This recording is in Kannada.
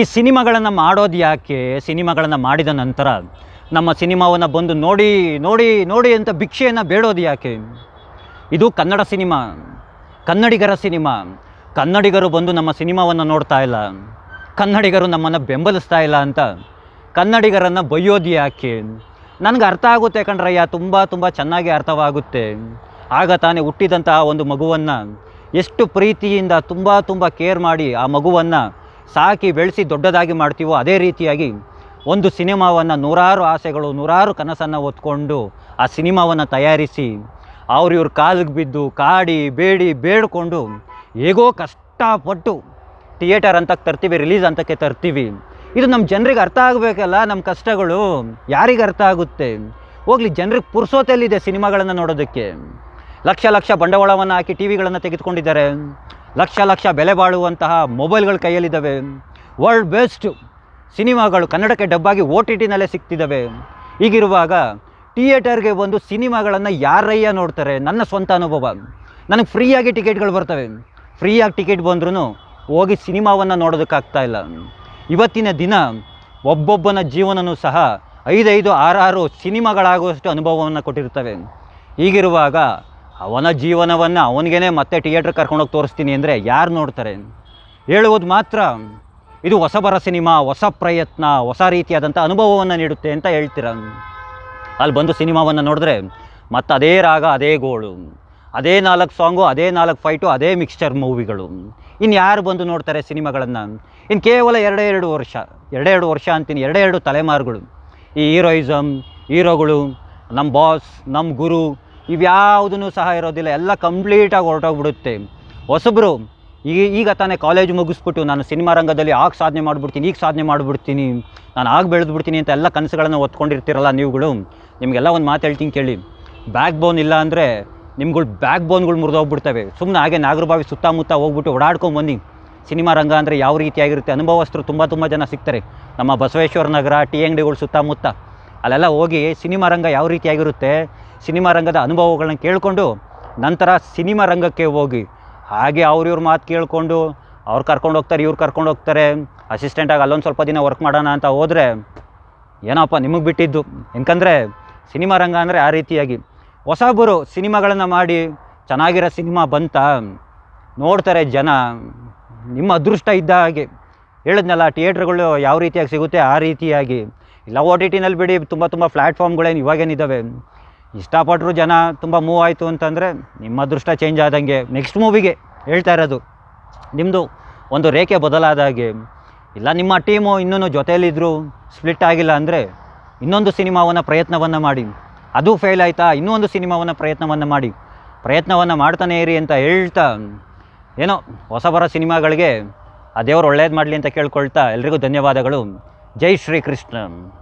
ಈ ಸಿನಿಮಾಗಳನ್ನು ಮಾಡೋದು ಯಾಕೆ? ಸಿನಿಮಾಗಳನ್ನು ಮಾಡಿದ ನಂತರ ನಮ್ಮ ಸಿನಿಮಾವನ್ನು ಬಂದು ನೋಡಿ ನೋಡಿ ನೋಡಿ ಅಂತ ಭಿಕ್ಷೆಯನ್ನು ಬೇಡೋದು ಯಾಕೆ? ಇದು ಕನ್ನಡ ಸಿನಿಮಾ, ಕನ್ನಡಿಗರ ಸಿನಿಮಾ. ಕನ್ನಡಿಗರು ಬಂದು ನಮ್ಮ ಸಿನಿಮಾವನ್ನು ನೋಡ್ತಾ ಇಲ್ಲ. ಕನ್ನಡಿಗರು ನಮ್ಮನ್ನು ಬೆಂಬಲಿಸ್ತಾ ಇಲ್ಲ ಅಂತ ಕನ್ನಡಿಗರನ್ನು ಬೈಯೋದು ಯಾಕೆ? ನನಗೆ ಅರ್ಥ ಆಗುತ್ತೆ ಕಣ್ರಯ್ಯ, ತುಂಬ ತುಂಬ ಚೆನ್ನಾಗಿ ಅರ್ಥವಾಗುತ್ತೆ. ಆಗ ತಾನೇ ಹುಟ್ಟಿದಂತಹ ಒಂದು ಮಗುವನ್ನು ಎಷ್ಟು ಪ್ರೀತಿಯಿಂದ ತುಂಬ ತುಂಬ ಕೇರ್ ಮಾಡಿ ಆ ಮಗುವನ್ನು ಸಾಕಿ ಬೆಳೆಸಿ ದೊಡ್ಡದಾಗಿ ಮಾಡ್ತೀವೋ ಅದೇ ರೀತಿಯಾಗಿ ಒಂದು ಸಿನಿಮಾವನ್ನು ನೂರಾರು ಆಸೆಗಳು, ನೂರಾರು ಕನಸನ್ನು ಹೊತ್ಕೊಂಡು ಆ ಸಿನಿಮಾವನ್ನು ತಯಾರಿಸಿ ಅವ್ರಿವ್ರ ಕಾಲಿಗೆ ಬಿದ್ದು ಕಾಡಿ, ಬೇಡಿ, ಬೇಡಿಕೊಂಡು ಹೇಗೋ ಕಷ್ಟಪಟ್ಟು ಥಿಯೇಟರ್ ಅಂತಕ್ಕೆ ತರ್ತೀವಿ, ರಿಲೀಸ್ ಅಂತಕ್ಕೆ ತರ್ತೀವಿ. ಇದು ನಮ್ಮ ಜನರಿಗೆ ಅರ್ಥ ಆಗಬೇಕಲ್ಲ ನಮ್ಮ ಕಷ್ಟಗಳು ಯಾರಿಗೆ ಅರ್ಥ ಆಗುತ್ತೆ? ಹೋಗಲಿ, ಜನರಿಗೆ ಪುರ್ಸೋತೆಲ್ಲಿದೆ ಸಿನಿಮಾಗಳನ್ನು ನೋಡೋದಕ್ಕೆ. ಲಕ್ಷ ಲಕ್ಷ ಬಂಡವಾಳವನ್ನು ಹಾಕಿ ಟಿ ವಿಗಳನ್ನು ತೆಗೆದುಕೊಂಡಿದ್ದಾರೆ. ಲಕ್ಷ ಲಕ್ಷ ಬೆಲೆ ಬಾಳುವಂತಹ ಮೊಬೈಲ್ಗಳು ಕೈಯಲ್ಲಿದ್ದಾವೆ. ವರ್ಲ್ಡ್ ಬೆಸ್ಟ್ ಸಿನಿಮಾಗಳು ಕನ್ನಡಕ್ಕೆ ಡಬ್ಬಾಗಿ ಓ ಟಿ ಟಿನಲ್ಲೇ ಸಿಗ್ತಿದ್ದಾವೆ. ಹೀಗಿರುವಾಗ ಥಿಯೇಟರ್ಗೆ ಬಂದು ಸಿನಿಮಾಗಳನ್ನು ಯಾರಯ್ಯ ನೋಡ್ತಾರೆ? ನನ್ನ ಸ್ವಂತ ಅನುಭವ. ನನಗೆ ಫ್ರೀಯಾಗಿ ಟಿಕೆಟ್ಗಳು ಬರ್ತವೆ. ಫ್ರೀಯಾಗಿ ಟಿಕೆಟ್ ಬಂದ್ರೂ ಹೋಗಿ ಸಿನಿಮಾವನ್ನು ನೋಡೋದಕ್ಕಾಗ್ತಾ ಇಲ್ಲ. ಇವತ್ತಿನ ದಿನ ಒಬ್ಬೊಬ್ಬನ ಜೀವನನೂ ಸಹ ಐದೈದು ಆರಾರು ಸಿನಿಮಾಗಳಾಗುವಷ್ಟು ಅನುಭವವನ್ನು ಕೊಟ್ಟಿರ್ತವೆ ಹೀಗಿರುವಾಗ ಅವನ ಜೀವನವನ್ನು ಅವನಿಗೇನೆ ಮತ್ತೆ ಥಿಯೇಟ್ರ್ ಕರ್ಕೊಂಡೋಗಿ ತೋರಿಸ್ತೀನಿ ಅಂದರೆ ಯಾರು ನೋಡ್ತಾರೆ? ಹೇಳುವುದು ಮಾತ್ರ, ಇದು ಹೊಸಬರ ಸಿನಿಮಾ, ಹೊಸ ಪ್ರಯತ್ನ, ಹೊಸ ರೀತಿಯಾದಂಥ ಅನುಭವವನ್ನು ನೀಡುತ್ತೆ ಅಂತ ಹೇಳ್ತೀರ? ಅಲ್ಲಿ ಬಂದು ಸಿನಿಮಾವನ್ನು ನೋಡಿದ್ರೆ ಮತ್ತು ಅದೇ ರಾಗ, ಅದೇ ಗೋಳು, ಅದೇ ನಾಲ್ಕು ಸಾಂಗು, ಅದೇ ನಾಲ್ಕು ಫೈಟು ಅದೇ ಮಿಕ್ಸ್ಚರ್ ಮೂವಿಗಳು ಇನ್ನು ಯಾರು ಬಂದು ನೋಡ್ತಾರೆ ಸಿನಿಮಾಗಳನ್ನು? ಇನ್ನು ಕೇವಲ ಎರಡೇ ಎರಡು ವರ್ಷ ಎರಡೇ ಎರಡು ವರ್ಷ ಅಂತೀನಿ ಎರಡೇ ಎರಡು ತಲೆಮಾರುಗಳು. ಈ ಹೀರೋಯಿಸಮ್ ಹೀರೋಗಳು ನಮ್ಮ ಬಾಸ್ ನಮ್ಮ ಗುರು ಇವ್ಯಾವುದೂ ಸಹ ಇರೋದಿಲ್ಲ. ಎಲ್ಲ ಕಂಪ್ಲೀಟಾಗಿ ಹೊರಟೋಗ್ಬಿಡುತ್ತೆ. ಹೊಸಬ್ರು ಈಗ ಈಗ ತಾನೇ ಕಾಲೇಜ್ ಮುಗಿಸ್ಬಿಟ್ಟು ನಾನು ಸಿನಿಮಾ ರಂಗದಲ್ಲಿ ಆಗ ಸಾಧನೆ ಮಾಡಿಬಿಡ್ತೀನಿ, ಈಗ ಸಾಧನೆ ಮಾಡಿಬಿಡ್ತೀನಿ, ನಾನು ಆಗ ಬೆಳೆದ್ಬಿಡ್ತೀನಿ ಅಂತ ಎಲ್ಲ ಕನಸುಗಳನ್ನು ಒತ್ಕೊಂಡಿರ್ತೀರಲ್ಲ ನೀವುಗಳು. ನಿಮಗೆಲ್ಲ ಒಂದು ಮಾತು ಹೇಳ್ತೀನಿ ಕೇಳಿ. ಬ್ಯಾಕ್ ಬೋನ್ ಇಲ್ಲ ಅಂದರೆ ನಿಮ್ಗಳು ಬ್ಯಾಕ್ ಬೋನ್ಗಳು ಮುರಿದೋಗ್ಬಿಡ್ತವೆ. ಸುಮ್ಮನೆ ಹಾಗೆ ನಾಗರಬಾವಿ ಸುತ್ತಮುತ್ತ ಹೋಗ್ಬಿಟ್ಟು ಓಡಾಡ್ಕೊಂಡು ಬನ್ನಿ. ಸಿನಿಮಾ ರಂಗ ಅಂದರೆ ಯಾವ ರೀತಿಯಾಗಿರುತ್ತೆ? ಅನುಭವಸ್ಥರು ತುಂಬ ತುಂಬ ಜನ ಸಿಗ್ತಾರೆ. ನಮ್ಮ ಬಸವೇಶ್ವರ ನಗರ ಟಿ ಅಂಗಡಿಗಳು ಸುತ್ತಮುತ್ತ. ಅಲ್ಲೆಲ್ಲ ಹೋಗಿ ಸಿನಿಮಾ ರಂಗ ಯಾವ ರೀತಿಯಾಗಿರುತ್ತೆ? ಸಿನಿಮಾ ರಂಗದ ಅನುಭವಗಳನ್ನ ಕೇಳಿಕೊಂಡು ನಂತರ ಸಿನಿಮಾ ರಂಗಕ್ಕೆ ಹೋಗಿ. ಹಾಗೆ ಅವ್ರ ಇವ್ರ ಮಾತು ಕೇಳಿಕೊಂಡು ಅವ್ರು ಕರ್ಕೊಂಡು ಹೋಗ್ತಾರೆ, ಇವ್ರು ಕರ್ಕೊಂಡು ಹೋಗ್ತಾರೆ. ಅಸಿಸ್ಟೆಂಟಾಗಿ ಅಲ್ಲೊಂದು ಸ್ವಲ್ಪ ದಿನ ವರ್ಕ್ ಮಾಡೋಣ ಅಂತ ಹೋದರೆ ಏನಪ್ಪ ನಿಮಗೆ ಬಿಟ್ಟಿದ್ದು? ಯಾಕಂದರೆ ಸಿನಿಮಾ ರಂಗ ಅಂದರೆ ಆ ರೀತಿಯಾಗಿ. ಹೊಸಬರು ಸಿನಿಮಾಗಳನ್ನು ಮಾಡಿ ಚೆನ್ನಾಗಿರೋ ಸಿನಿಮಾ ಬಂತ ನೋಡ್ತಾರೆ ಜನ. ನಿಮ್ಮ ಅದೃಷ್ಟ ಇದ್ದ ಹಾಗೆ. ಹೇಳಿದ್ನಲ್ಲ, ಥಿಯೇಟ್ರ್ಗಳು ಯಾವ ರೀತಿಯಾಗಿ ಸಿಗುತ್ತೆ ಆ ರೀತಿಯಾಗಿ. ಇಲ್ಲ, ಓ ಟಿ ಟಿನಲ್ಲಿ ಬಿಡಿ, ತುಂಬ ತುಂಬ ಪ್ಲ್ಯಾಟ್ಫಾರ್ಮ್ಗಳೇನು ಇವಾಗೇನಿದ್ದಾವೆ ಇಷ್ಟಪಟ್ಟರು ಜನ ತುಂಬ ಮೂವ್ ಆಯಿತು ಅಂತಂದರೆ ನಿಮ್ಮ ಅದೃಷ್ಟ ಚೇಂಜ್ ಆದಂಗೆ ನೆಕ್ಸ್ಟ್ ಮೂವಿಗೆ ಹೇಳ್ತಾ ಇರೋದು. ನಿಮ್ಮದು ಒಂದು ರೇಖೆ ಬದಲಾದ ಹಾಗೆ. ಇಲ್ಲ, ನಿಮ್ಮ ಟೀಮು ಇನ್ನೂ ಜೊತೆಯಲ್ಲಿದ್ದರೂ ಸ್ಪ್ಲಿಟ್ ಆಗಿಲ್ಲ ಅಂದರೆ ಇನ್ನೊಂದು ಸಿನಿಮಾವನ್ನು ಪ್ರಯತ್ನವನ್ನು ಮಾಡಿ. ಅದು ಫೇಲ್ ಆಯಿತಾ? ಇನ್ನೂ ಒಂದು ಸಿನಿಮಾವನ್ನು ಪ್ರಯತ್ನವನ್ನು ಮಾಡಿ. ಪ್ರಯತ್ನವನ್ನು ಮಾಡ್ತಾನೆ ಇರಿ ಅಂತ ಹೇಳ್ತಾ, ಏನೋ ಹೊಸಬರ ಸಿನಿಮಾಗಳಿಗೆ ಆ ದೇವರು ಒಳ್ಳೇದು ಮಾಡಲಿ ಅಂತ ಕೇಳ್ಕೊಳ್ತಾ ಎಲ್ರಿಗೂ ಧನ್ಯವಾದಗಳು. ಜೈ ಶ್ರೀ ಕೃಷ್ಣ